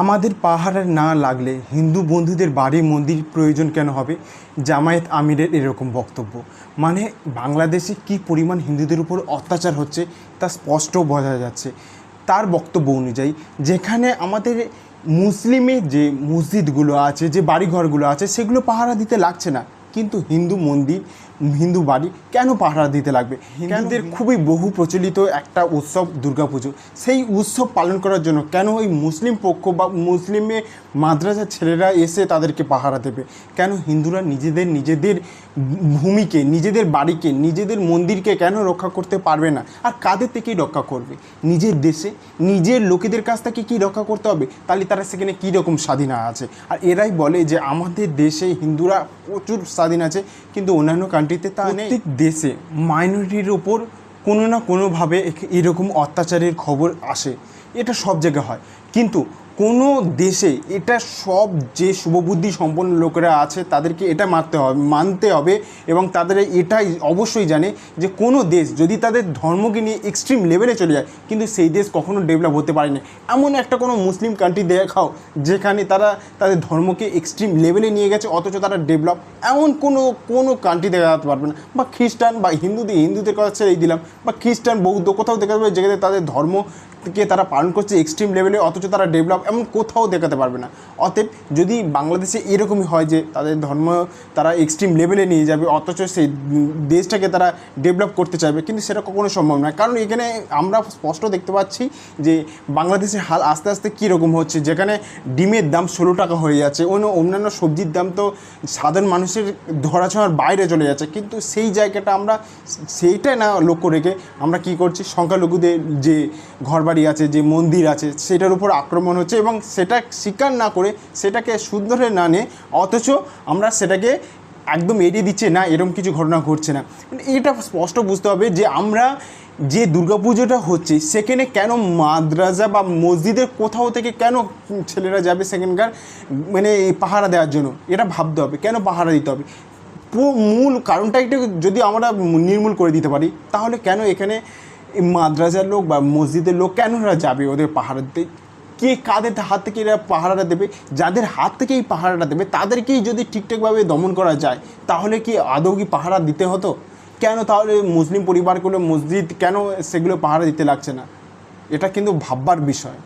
আমাদের পাহাড়ে না লাগলে হিন্দু বন্ধুদের বাড়ি, মন্দির প্রয়োজন কেন হবে? জামায়াত আমিরের এরকম বক্তব্য। মানে বাংলাদেশে কি পরিমাণ হিন্দুদের উপর অত্যাচার হচ্ছে তা স্পষ্ট বোঝা যাচ্ছে। তার বক্তব্য অনুযায়ী, যেখানে আমাদের মুসলিমের যে মসজিদগুলো আছে, যে বাড়িঘরগুলো আছে, সেগুলো পাহারা দিতে লাগছে না। কিন্তু হিন্দু মন্দির হিন্দু বাড়ি কেন পাহারা দিতে লাগবে? হিন্দুদের খুবই বহু প্রচলিত একটা উৎসব দুর্গাপুজো। সেই উৎসব পালন করার জন্য কেন ওই মুসলিম পক্ষ বা মুসলিমে মাদ্রাসার ছেলেরা এসে তাদেরকে পাহারা দেবে? কেন হিন্দুরা নিজেদের নিজেদের ভূমিকে নিজেদের বাড়িকে নিজেদের মন্দিরকে কেন রক্ষা করতে পারবে না? আর কাদের থেকেই রক্ষা করবে? নিজের দেশে নিজের লোকেদের কাছ থেকে কি রক্ষা করতে হবে? তাহলে তারা সেখানে কী রকম স্বাধীন আছে? আর এরাই বলে যে আমাদের দেশে হিন্দুরা প্রচুর স্বাধীন আছে, কিন্তু অন্যান্য কান্ট্রিতে তা অনেক দেশে মাইনরিটির ওপর কোনো না কোনোভাবে এরকম অত্যাচারের খবর আসে। এটা সব জায়গায় হয়। কিন্তু কোনো দেশে এটা সব যে শুভবুদ্ধি সম্পন্ন লোকেরা আছে, তাদেরকে এটা মানতে হবে মানতে হবে এবং তাদের এটাই অবশ্যই জানে যে কোনো দেশ যদি তাদের ধর্মকে নিয়ে এক্সট্রিম লেভেলে চলে যায়, কিন্তু সেই দেশ কখনো ডেভেলপ হতে পারেনি। এমন একটা কোনো মুসলিম কান্ট্রি দেখাও যেখানে তারা তাদের ধর্মকে এক্সট্রিম লেভেলে নিয়ে গেছে, অথচ তারা ডেভেলপ এমন কোনো কোনো কান্ট্রি দেখাতে পারবে না। বা খ্রিস্টান বা হিন্দুদের হিন্দুদের কথা ছেড়েই দিলাম, বা খ্রিস্টান বৌদ্ধ কোথাও দেখা যাবে যেখানে তাদের ধর্ম কে তারা পালন করছে এক্সট্রিম লেভেলে অথচ তারা ডেভেলপ এমন কোথাও দেখাতে পারবে না। অতএব যদি বাংলাদেশে এরকমই হয় যে তাদের ধর্ম তারা এক্সট্রিম লেভেলে নিয়ে যাবে, অথচ সেই দেশটাকে তারা ডেভেলপ করতে চাইবে, কিন্তু সেটা কখনো সম্ভব নয়। কারণ এখানে আমরা স্পষ্ট দেখতে পাচ্ছি যে বাংলাদেশের হাল আস্তে আস্তে কীরকম হচ্ছে। যেখানে ডিমের দাম ষোলো টাকা হয়ে যাচ্ছে, অন্য অন্যান্য সবজির দাম তো সাধারণ মানুষের ধরাছোঁয়ার বাইরে চলে যাচ্ছে। কিন্তু সেই জায়গাটা আমরা, সেইটাই না লক্ষ্য রেখে আমরা কি করছি? সংখ্যালঘুদের যে ঘরবাড়ি আছে, যে মন্দির আছে, সেটার উপর আক্রমণ হচ্ছে এবং সেটা স্বীকার না করে সেটাকে শুদ্ধরে না নিয়ে, অথচ আমরা সেটাকে একদম এড়িয়ে দিচ্ছে না এরকম কিছু ঘটনা ঘটছে না। মানে এটা স্পষ্ট বুঝতে হবে যে আমরা যে দুর্গাপুজোটা হচ্ছে, সেখানে কেন মাদ্রাসা বা মসজিদের কোথাও থেকে কেন ছেলেরা যাবে সেখানকার মানে পাহারা দেওয়ার জন্য? এটা ভাবতে হবে। কেন পাহারা দিতে হবে? মূল কারণটা একটু যদি আমরা নির্মূল করে দিতে পারি, তাহলে কেন এখানে মাদ্রাসার লোক বা মসজিদের লোক কেন এরা যাবে? ওদের পাহারা কে কাদের হাত থেকে এরা পাহারাটা দেবে? যাদের হাত থেকে এই পাহারাটা দেবে, তাদেরকেই যদি ঠিকঠাকভাবে দমন করা যায়, তাহলে কি আদৌ কি পাহারা দিতে হতো? কেন তাহলে মুসলিম পরিবারগুলো মসজিদ কেন সেগুলো পাহারা দিতে লাগছে না? এটা কিন্তু ভাববার বিষয়।